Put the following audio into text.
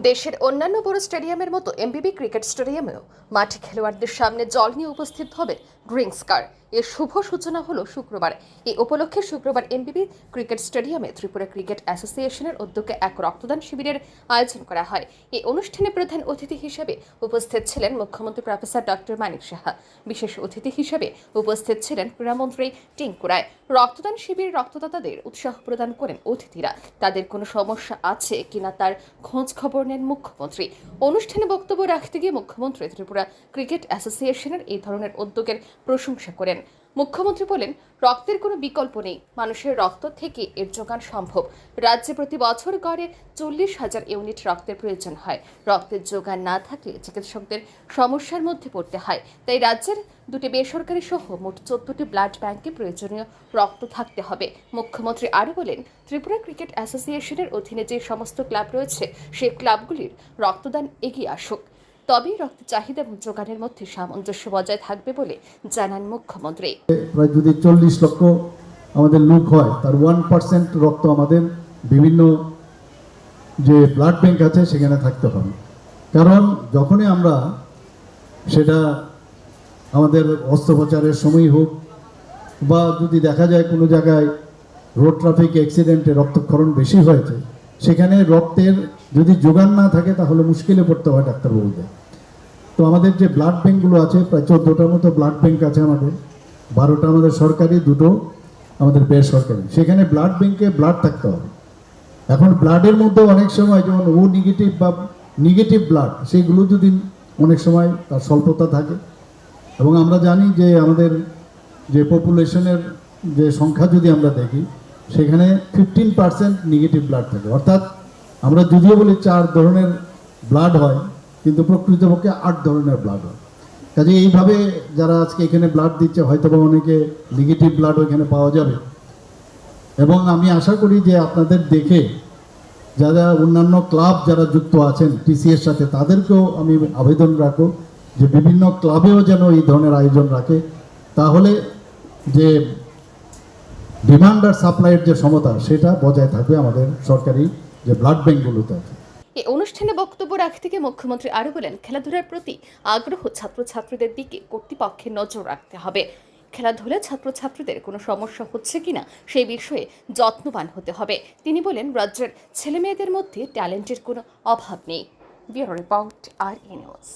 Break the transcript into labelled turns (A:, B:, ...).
A: দেশের অন্যান্য বড় স্টেডিয়ামের মতো এমবিবি ক্রিকেট স্টেডিয়ামেও মাঠে খেলোয়াড়দের সামনে জল নিয়ে উপস্থিত হবে ড্রিঙ্কস কার এর শুভ সূচনা হলো শুক্রবার। এই উপলক্ষে শুক্রবার এমবিবি ক্রিকেট স্টেডিয়ামে ত্রিপুরা ক্রিকেট অ্যাসোসিয়েশনের উদ্যোগে এক রক্তদান শিবিরের আয়োজন করা হয়। এই অনুষ্ঠানে প্রধান অতিথি হিসেবে উপস্থিত ছিলেন মুখ্যমন্ত্রী প্রফেসর ডক্টর মানিক সাহা। বিশেষ অতিথি হিসেবে উপস্থিত ছিলেন ক্রীড়ামন্ত্রী টিঙ্কু রায়। রক্তদান শিবির রক্তদাতাদের উৎসাহ প্রদান করেন অতিথিরা। তাদের কোনো সমস্যা আছে কিনা তার খোঁজ খবর নেন মুখ্যমন্ত্রী। অনুষ্ঠানে বক্তব্য রাখতে গিয়ে মুখ্যমন্ত্রী ত্রিপুরা ক্রিকেট অ্যাসোসিয়েশনের এই ধরনের উদ্যোগের প্রশংসা করেন। মুখ্যমন্ত্রী বলেন, রক্তের কোনো বিকল্প নেই। মানুষের রক্ত থেকে এর যোগান সম্ভব। রাজ্যে প্রতি বছর গড়ে চল্লিশ হাজার ইউনিট রক্তের প্রয়োজন হয়। রক্তের যোগান না থাকলে চিকিৎসকদের সমস্যার মধ্যে পড়তে হয়। তাই রাজ্যের দুটি বেসরকারি সহ মোট চোদ্দটি ব্লাড ব্যাংকে প্রয়োজনীয় রক্ত থাকতে হবে। মুখ্যমন্ত্রী আরও বলেন, ত্রিপুরা ক্রিকেট অ্যাসোসিয়েশনের অধীনে যে সমস্ত ক্লাব রয়েছে সেই ক্লাবগুলির রক্তদান এগিয়ে আসুক। তবেই রক্ত চাহিদা এবং যোগানের মধ্যে সামঞ্জস্য বজায় থাকবে বলে জানান মুখ্যমন্ত্রী।
B: প্রায় যদি চল্লিশ লক্ষ আমাদের লোক হয়, তার ওয়ান পার্সেন্ট রক্ত আমাদের বিভিন্ন যে ব্লাড ব্যাংক আছে সেখানে থাকতে হবে। কারণ যখনই আমরা সেটা আমাদের অস্ত্রোপচারের সময় হোক বা যদি দেখা যায় কোনো জায়গায় রোড ট্রাফিক অ্যাক্সিডেন্টে রক্তক্ষরণ বেশি হয়েছে, সেখানে রক্তের যদি যোগান না থাকে তাহলে মুশকিলে পড়তে হয় ডাক্তারবাবুদের তো আমাদের যে ব্লাড ব্যাঙ্কগুলো আছে, প্রায় চোদ্দোটার মতো ব্লাড ব্যাঙ্ক আছে আমাদের। বারোটা আমাদের সরকারি, দুটো আমাদের বেসরকারি। সেখানে ব্লাড ব্যাঙ্কে ব্লাড থাকতে হবে। এখন ব্লাডের মধ্যে অনেক সময় যেমন ও নেগেটিভ বা নেগেটিভ ব্লাড সেগুলো যদি অনেক সময় তার স্বল্পতা থাকে। এবং আমরা জানি যে আমাদের যে পপুলেশনের যে সংখ্যা যদি আমরা দেখি, সেখানে ফিফটিন পার্সেন্ট নেগেটিভ ব্লাড থাকে। অর্থাৎ আমরা যদিও বলি চার ধরনের ব্লাড হয়, কিন্তু প্রকৃতপক্ষে আট ধরনের ব্লাড হয়। কাজে এইভাবে যারা আজকে এখানে ব্লাড দিচ্ছে হয়তো বা অনেকে নেগেটিভ ব্লাড ওইখানে পাওয়া যাবে। এবং আমি আশা করি যে আপনাদের দেখে যারা অন্যান্য ক্লাব যারা যুক্ত আছেন টিসিএর সাথে, তাদেরকেও আমি আবেদন রাখো যে বিভিন্ন ক্লাবেও যেন এই ধরনের আয়োজন রাখে। তাহলে যে ডিমান্ড আর সাপ্লাইয়ের যে সমতা, সেটা বজায় থাকবে আমাদের সরকারি যে ব্লাড ব্যাঙ্কগুলোতে আছে।
A: এই অনুষ্ঠানে বক্তব্য রাখতে গিয়ে মুখ্যমন্ত্রী আরও বলেন, খেলাধুলার প্রতি আগ্রহ ছাত্রছাত্রীদের দিকে কর্তৃপক্ষের নজর রাখতে হবে। খেলাধুলায় ছাত্রছাত্রীদের কোনো সমস্যা হচ্ছে কিনা সেই বিষয়ে যত্নবান হতে হবে। তিনি বলেন, রাজ্যের ছেলেমেয়েদের মধ্যে ট্যালেন্টের কোনো অভাব নেই। Bureau report, R news.